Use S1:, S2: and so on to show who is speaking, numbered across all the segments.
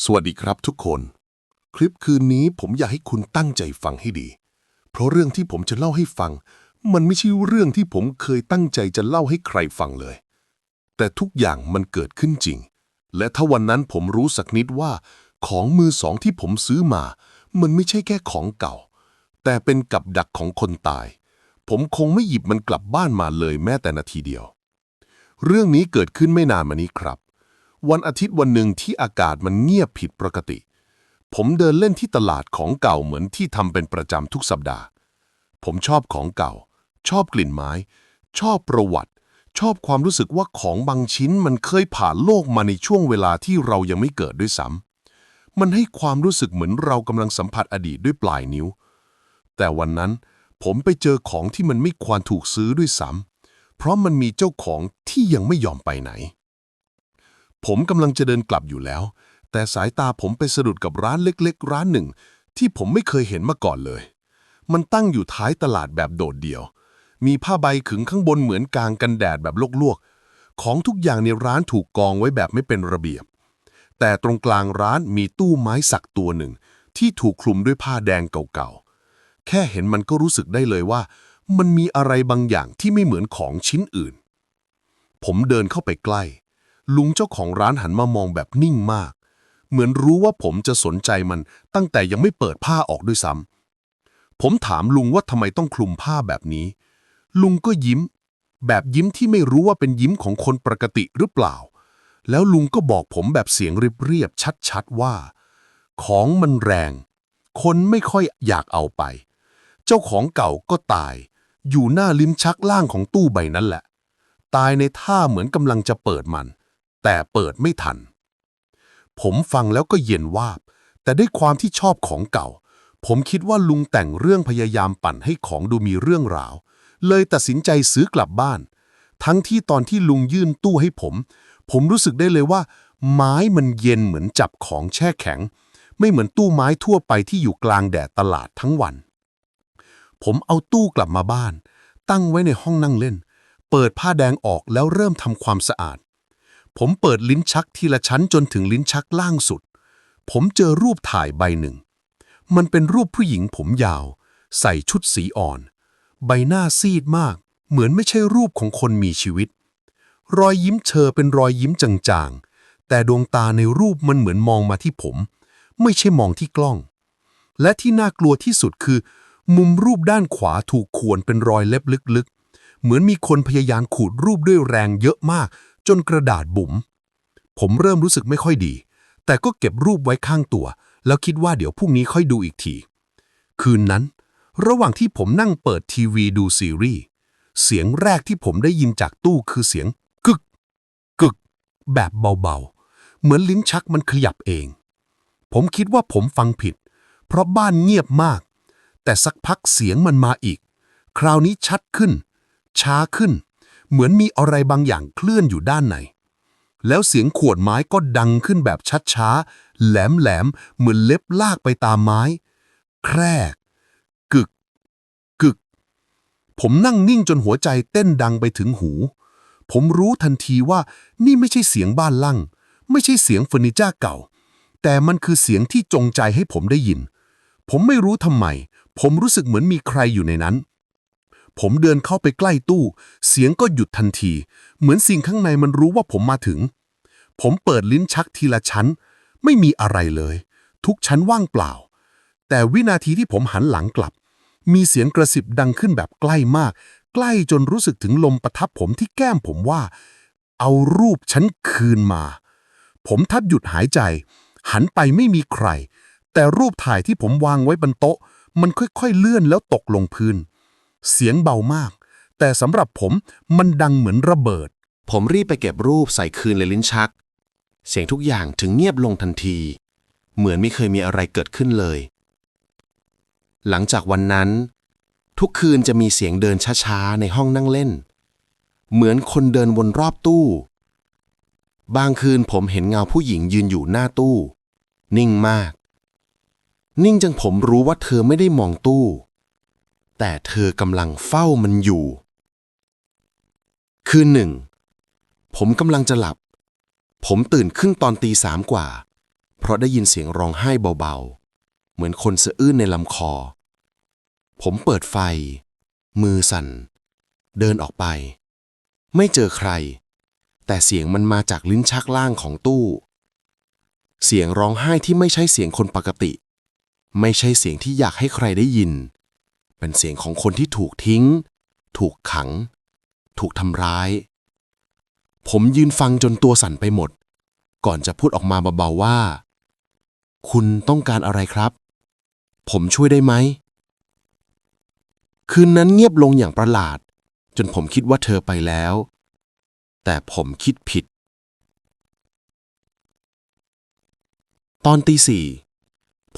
S1: สวัสดีครับทุกคน คลิปคืนนี้ผมอยากให้คุณตั้งใจฟังให้ดี เพราะเรื่องที่ผมจะเล่าให้ฟัง มันไม่ใช่เรื่องที่ผมเคยตั้งใจจะเล่าให้ใครฟังเลย แต่ทุกอย่างมันเกิดขึ้นจริง และถ้าวันนั้นผมรู้สักนิดว่า ของมือสองที่ผมซื้อมา มันไม่ใช่แค่ของเก่า แต่เป็นกับดักของคนตาย ผมคงไม่หยิบมันกลับบ้านมาเลยแม้แต่นาทีเดียว เรื่องนี้เกิดขึ้นไม่นานมานี้ครับ วันอาทิตย์วันหนึ่งที่อากาศมันเงียบผิดปกติ ผมเดินเล่นที่ตลาดของเก่าเหมือนที่ทำเป็นประจำทุกสัปดาห์ ผมชอบของเก่า ชอบกลิ่นไม้ ชอบประวัติ ชอบความรู้สึกว่าของบางชิ้นมันเคยผ่านโลกมาในช่วงเวลาที่เรายังไม่เกิดด้วยซ้ำมันให้ความรู้สึกเหมือนเรากำลังสัมผัสอดีตด้วยปลายนิ้ว แต่วันนั้นผมไปเจอของที่มันไม่ควรถูกซื้อด้วยซ้ำเพราะมันมีเจ้าของที่ยังไม่ยอมไปไหน ผมกำลังจะเดินกลับอยู่แล้ว แต่สายตาผมไปสะดุดกับร้านเล็กๆ ร้านหนึ่ง ที่ผมไม่เคยเห็นมาก่อนเลย มันตั้งอยู่ท้ายตลาดแบบโดดเดี่ยว มีผ้าใบขึงข้างบนเหมือนกางกันแดดแบบลวกๆ ของทุกอย่างในร้านถูกกองไว้แบบไม่เป็นระเบียบ แต่ตรงกลางร้านมีตู้ไม้สักตัวหนึ่ง ที่ถูกคลุมด้วยผ้าแดงเก่าๆ แค่เห็นมันก็รู้สึกได้เลยว่า มันมีอะไรบางอย่างที่ไม่เหมือนของชิ้นอื่น ผมเดินเข้าไปใกล้ ลุงเจ้าของร้านหันมามองแบบนิ่งมาก เหมือนรู้ว่าผมจะสนใจมันตั้งแต่ยังไม่เปิดผ้าออกด้วยซ้ำผมถามลุงว่าทำไมต้องคลุมผ้าแบบนี้ ลุงก็ยิ้ม แบบยิ้มที่ไม่รู้ว่าเป็นยิ้มของคนปกติหรือเปล่า แล้วลุงก็บอกผมแบบเสียงเรียบๆชัดๆว่า ของมันแรง คนไม่ค่อยอยากเอาไป เจ้าของเก่าก็ตาย อยู่หน้าลิ้มชักล่างของตู้ใบนั้นแหละ ตายในท่าเหมือนกำลังจะเปิดมัน แต่เปิดไม่ทัน ผมฟังแล้วก็เย็นวาบ แต่ด้วยความที่ชอบของเก่า ผมคิดว่าลุงแต่งเรื่องพยายามปั่นให้ของดูมีเรื่องราว เลยตัดสินใจซื้อกลับบ้าน ทั้งที่ตอนที่ลุงยื่นตู้ให้ผม ผมรู้สึกได้เลยว่า ไม้มันเย็นเหมือนจับของแช่แข็ง ไม่เหมือนตู้ไม้ทั่วไปที่อยู่กลางแดดตลาดทั้งวัน ผมเอาตู้กลับมาบ้าน ตั้งไว้ในห้องนั่งเล่น เปิดผ้าแดงออกแล้วเริ่มทำความสะอาด ผมเปิดลิ้นชักทีละชั้นจนถึงลิ้นชักล่างสุด ผมเจอรูปถ่ายใบหนึ่ง มันเป็นรูปผู้หญิงผมยาว ใส่ชุดสีอ่อน ใบหน้าซีดมาก เหมือนไม่ใช่รูปของคนมีชีวิต รอยยิ้มเธอเป็นรอยยิ้มจางๆ แต่ดวงตาในรูปมันเหมือนมองมาที่ผม ไม่ใช่มองที่กล้อง และที่น่ากลัวที่สุดคือ มุมรูปด้านขวาถูกข่วนเป็นรอยเล็บลึกๆ เหมือนมีคนพยายามขูดรูปด้วยแรงเยอะมาก จนกระดาษบุ๋ม ผมเริ่มรู้สึกไม่ค่อยดี แต่ก็เก็บรูปไว้ข้างตัว แล้วคิดว่าเดี๋ยวพรุ่งนี้ค่อยดูอีกที คืนนั้น ระหว่างที่ผมนั่งเปิดทีวีดูซีรีส์ เสียงแรกที่ผมได้ยินจากตู้คือเสียงกึก กึก แบบเบาๆ เหมือนลิ้นชักมันขยับเอง ผมคิดว่าผมฟังผิด เพราะบ้านเงียบมาก แต่สักพักเสียงมันมาอีก คราวนี้ชัดขึ้น ช้าขึ้น เหมือนมีอะไรบางอย่างเคลื่อนอยู่ด้านใน แล้วเสียงขวดไม้ก็ดังขึ้นแบบชัดช้าๆแหลมเหมือนเล็บลากไปตามไม้ แครกกึก กึก ผมนั่งนิ่งจนหัวใจเต้นดังไปถึงหู ผมรู้ทันทีว่านี่ไม่ใช่เสียงบ้านลั่ง ไม่ใช่เสียงเฟอร์นิเจอร์เก่า แต่มันคือเสียงที่จงใจให้ผมได้ยิน ผมไม่รู้ทำไม ผมรู้สึกเหมือนมีใครอยู่ในนั้น ผมเดินเข้าไปใกล้ตู้ เสียงก็หยุดทันที เหมือนสิ่งข้างในมันรู้ว่าผมมาถึง ผมเปิดลิ้นชักทีละชั้น ไม่มีอะไรเลย ทุกชั้นว่างเปล่า แต่วินาทีที่ผมหันหลังกลับ มีเสียงกระสิบดังขึ้นแบบใกล้มาก ใกล้จนรู้สึกถึงลมประทับผมที่แก้มผมว่า เอารูปฉันคืนมา ผมทับหยุดหายใจ หันไปไม่มีใคร แต่รูปถ่ายที่ผมวางไว้บนโต๊ะ มันค่อยๆเลื่อนแล้วตกลงพื้น เสียงเบามาก แต่สำหรับผมมันดังเหมือนระเบิด
S2: ผมรีบไปเก็บรูปใส่คืนในลิ้นชัก เสียงทุกอย่างถึงเงียบลงทันที เหมือนไม่เคยมีอะไรเกิดขึ้นเลย หลังจากวันนั้น ทุกคืนจะมีเสียงเดินช้าๆ ในห้องนั่งเล่น เหมือนคนเดินวนรอบตู้ บางคืนผมเห็นเงาผู้หญิงยืนอยู่หน้าตู้ นิ่งมาก นิ่งจนผมรู้ว่าเธอไม่ได้มองตู้ แต่เธอกำลังเฝ้ามันอยู่ คืนหนึ่ง ผมกำลังจะหลับ ผมตื่นขึ้นตอนตีสามกว่า เพราะได้ยินเสียงร้องไห้เบาๆ เหมือนคนสะอื้นในลำคอ ผมเปิดไฟ มือสั่น เดินออกไป ไม่เจอใคร แต่เสียงมันมาจากลิ้นชักล่างของตู้ เสียงร้องไห้ที่ไม่ใช่เสียงคนปกติ ไม่ใช่เสียงที่อยากให้ใครได้ยิน เป็นเสียงของคนที่ถูกทิ้ง ถูกขัง ถูกทำร้าย ผมยืนฟังจนตัวสั่นไปหมด ก่อนจะพูดออกมาเบาๆว่า คุณต้องการอะไรครับ ผมช่วยได้ไหม คืนนั้นเงียบลงอย่างประหลาด จนผมคิดว่าเธอไปแล้ว แต่ผมคิดผิด ตอนตีสี่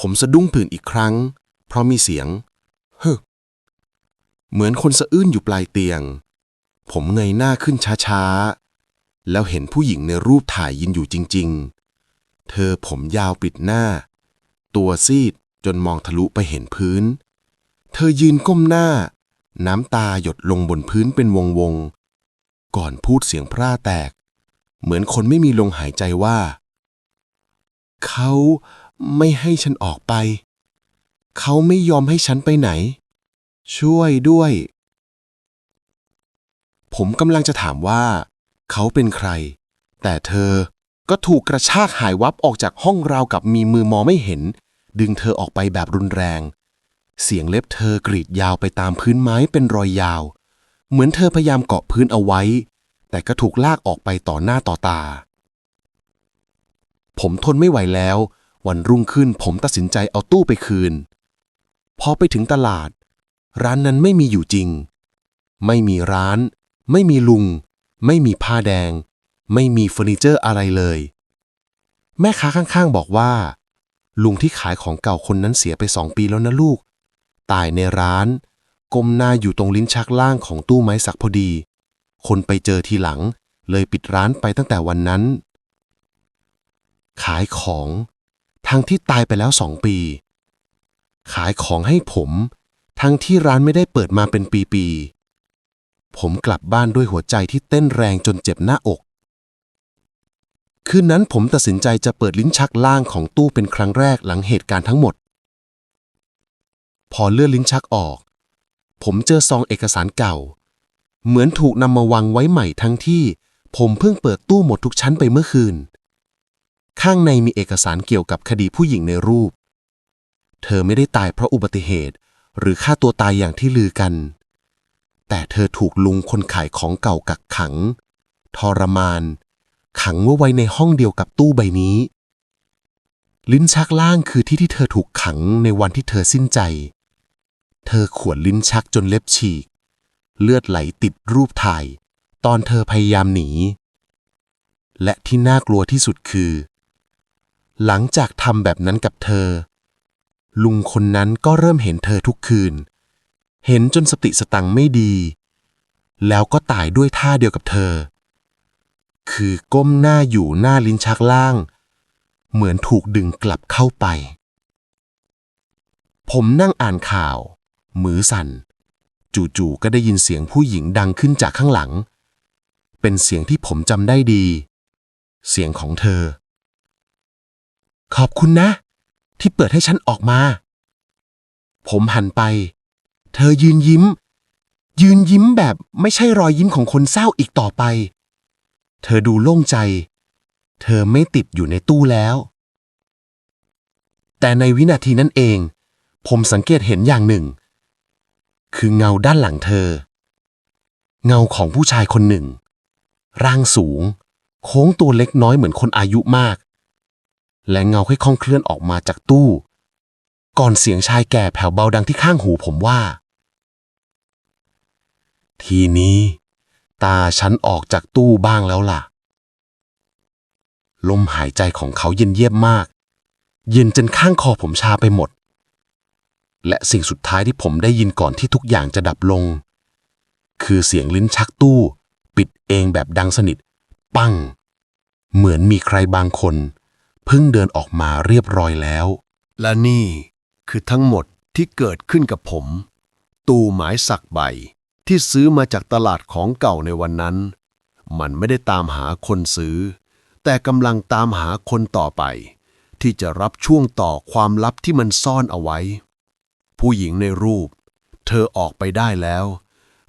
S2: ผมสะดุ้งตื่นอีกครั้ง เพราะมีเสียง เหมือนคนสะอื้นอยู่ปลายเตียง ผมเงยหน้าขึ้นช้าๆ แล้วเห็นผู้หญิงในรูปถ่ายยืนอยู่จริง ๆ เธอผมยาวปิดหน้า ตัวซีดจนมองทะลุไปเห็นพื้น เธอยืนก้มหน้า น้ำตาหยดลงบนพื้นเป็นวงๆ ก่อนพูดเสียงพร่าแตก เหมือนคนไม่มีลมหายใจว่า เขาไม่ให้ฉันออกไป เขาไม่ยอมให้ฉันไปไหน ช่วยด้วย ผมกำลังจะถามว่า เขาเป็นใคร แต่เธอก็ถูกกระชากหายวับออกจากห้องราวกับมีมือมองไม่เห็น ดึงเธอออกไปแบบรุนแรง เสียงเล็บเธอกรีดยาวไปตามพื้นไม้เป็นรอยยาว เหมือนเธอพยายามเกาะพื้นเอาไว้ แต่ก็ถูกลากออกไปต่อหน้าต่อตา ผมทนไม่ไหวแล้ว วันรุ่งขึ้นผมตัดสินใจเอาตู้ไปคืน พอไปถึงตลาด ร้านนั้นไม่มีอยู่จริง ไม่มีร้าน ไม่มีลุง ไม่มีผ้าแดง ไม่มีเฟอร์นิเจอร์อะไรเลย แม่ค้าข้างๆบอกว่า ลุงที่ขายของเก่าคนนั้นเสียไปสองปีแล้วนะลูก ตายในร้านก้มหน้าอยู่ตรงลิ้นชักล่างของตู้ไม้สักพอดี คนไปเจอทีหลัง เลยปิดร้านไปตั้งแต่วันนั้น ขายของ ทั้งที่ตายไปแล้วสองปี ขายของให้ผม ทั้งที่ร้านไม่ได้เปิดมาเป็นปีๆ ผมกลับบ้านด้วยหัวใจที่เต้นแรงจนเจ็บหน้าอก คืนนั้นผมตัดสินใจจะเปิดลิ้นชักล่างของตู้เป็นครั้งแรกหลังเหตุการณ์ทั้งหมด พอเลื่อนลิ้นชักออก ผมเจอซองเอกสารเก่า เหมือนถูกนำมาวางไว้ใหม่ทั้งที่ ผมเพิ่งเปิดตู้หมดทุกชั้นไปเมื่อคืน ข้างในมีเอกสารเกี่ยวกับคดีผู้หญิงในรูป เธอไม่ได้ตายเพราะอุบัติเหตุ หรือฆ่าตัวตายอย่างที่ลือกัน แต่เธอถูกลุงคนขายของเก่ากักขัง ทรมาน ขังไว้ในห้องเดียวกับตู้ใบนี้ ลิ้นชักล่างคือที่ที่เธอถูกขังในวันที่เธอสิ้นใจ เธอขวนลิ้นชักจนเล็บฉีก เลือดไหลติดรูปถ่าย ตอนเธอพยายามหนี และที่น่ากลัวที่สุดคือ หลังจากทำแบบนั้นกับเธอ ลุงคนนั้นก็เริ่มเห็นเธอทุกคืน เห็นจนสติสตังไม่ดี แล้วก็ตายด้วยท่าเดียวกับเธอ คือก้มหน้าอยู่หน้าลิ้นชักล่าง เหมือนถูกดึงกลับเข้าไป ผมนั่งอ่านข่าว มือสั่น จู่ๆก็ได้ยินเสียงผู้หญิงดังขึ้นจากข้างหลัง เป็นเสียงที่ผมจำได้ดี เสียงของเธอ ขอบคุณนะ ที่เปิดให้ฉันออกมา ผมหันไป เธอยืนยิ้ม ยืนยิ้มแบบไม่ใช่รอยยิ้มของคนเศร้าอีกต่อไป เธอดูโล่งใจ เธอไม่ติดอยู่ในตู้แล้ว แต่ในวินาทีนั้นเอง ผมสังเกตเห็นอย่างหนึ่ง คือเงาด้านหลังเธอ เงาของผู้ชายคนหนึ่ง ร่างสูง โค้งตัวเล็กน้อยเหมือนคนอายุมาก และเงาค่อยๆเคลื่อนออกมาจากตู้ ก่อนเสียงชายแก่แผ่วเบาดังที่ข้างหูผมว่า ทีนี้ ตาฉันออกจากตู้บ้างแล้วล่ะ ลมหายใจของเขาเย็นเยียบมาก เย็นจนข้างคอผมชาไปหมด และสิ่งสุดท้ายที่ผมได้ยินก่อนที่ทุกอย่างจะดับลง คือเสียงลิ้นชักตู้ ปิดเองแบบดังสนิท ปัง เหมือนมีใครบางคน เพิ่งเดินออกมาเรียบร้อยแล้ว
S3: และนี่คือทั้งหมดที่เกิดขึ้นกับผม ตู้หมายสักใบ ที่ซื้อมาจากตลาดของเก่าในวันนั้น มันไม่ได้ตามหาคนซื้อ แต่กำลังตามหาคนต่อไป
S1: ที่จะรับช่วงต่อความลับที่มันซ่อนเอาไว้ ผู้หญิงในรูป เธอออกไปได้แล้ว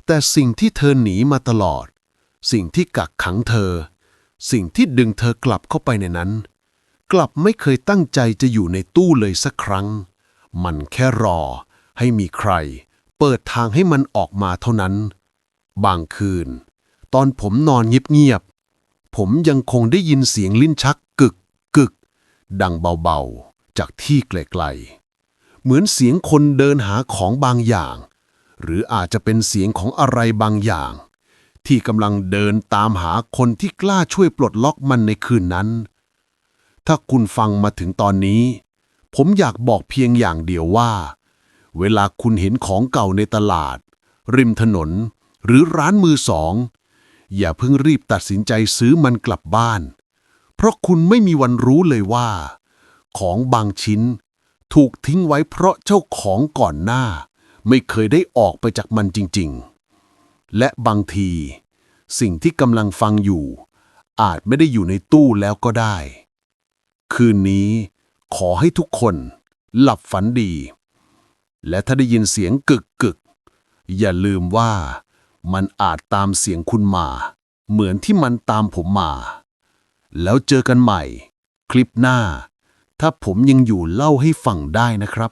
S1: แต่สิ่งที่เธอหนีมาตลอด สิ่งที่กักขังเธอ สิ่งที่ดึงเธอกลับเข้าไปในนั้น กลับไม่เคยตั้งใจจะอยู่ในตู้เลยสักครั้ง มันแค่รอ ให้มีใคร เปิดทางให้มันออกมาเท่านั้น บางคืน ตอนผมนอนเงียบๆผมยังคงได้ยินเสียงลิ้นชักกึกกึก ดังเบาๆ จากที่ไกลๆ เหมือนเสียงคนเดินหาของบางอย่าง หรืออาจจะเป็นเสียงของอะไรบางอย่าง ที่กำลังเดินตามหาคนที่กล้าช่วยปลดล็อกมันในคืนนั้น ถ้าคุณฟังมาถึงตอนนี้ ผมอยากบอกเพียงอย่างเดียวว่า เวลาคุณเห็นของเก่าในตลาด ริมถนน หรือร้านมือสอง อย่าเพิ่งรีบตัดสินใจซื้อมันกลับบ้าน เพราะคุณไม่มีวันรู้เลยว่า ของบางชิ้น ถูกทิ้งไว้เพราะเจ้าของก่อนหน้า ไม่เคยได้ออกไปจากมันจริง ๆ และบางที สิ่งที่กำลังฟังอยู่ อาจไม่ได้อยู่ในตู้แล้วก็ได้ คืนนี้ ขอให้ทุกคนหลับฝันดี และถ้าได้ยินเสียงกึกกึกอย่าลืมว่ามันอาจตามเสียงคุณมา เหมือนที่มันตามผมมา แล้วเจอกันใหม่ คลิปหน้า ถ้าผมยังอยู่เล่าให้ฟังได้นะครับ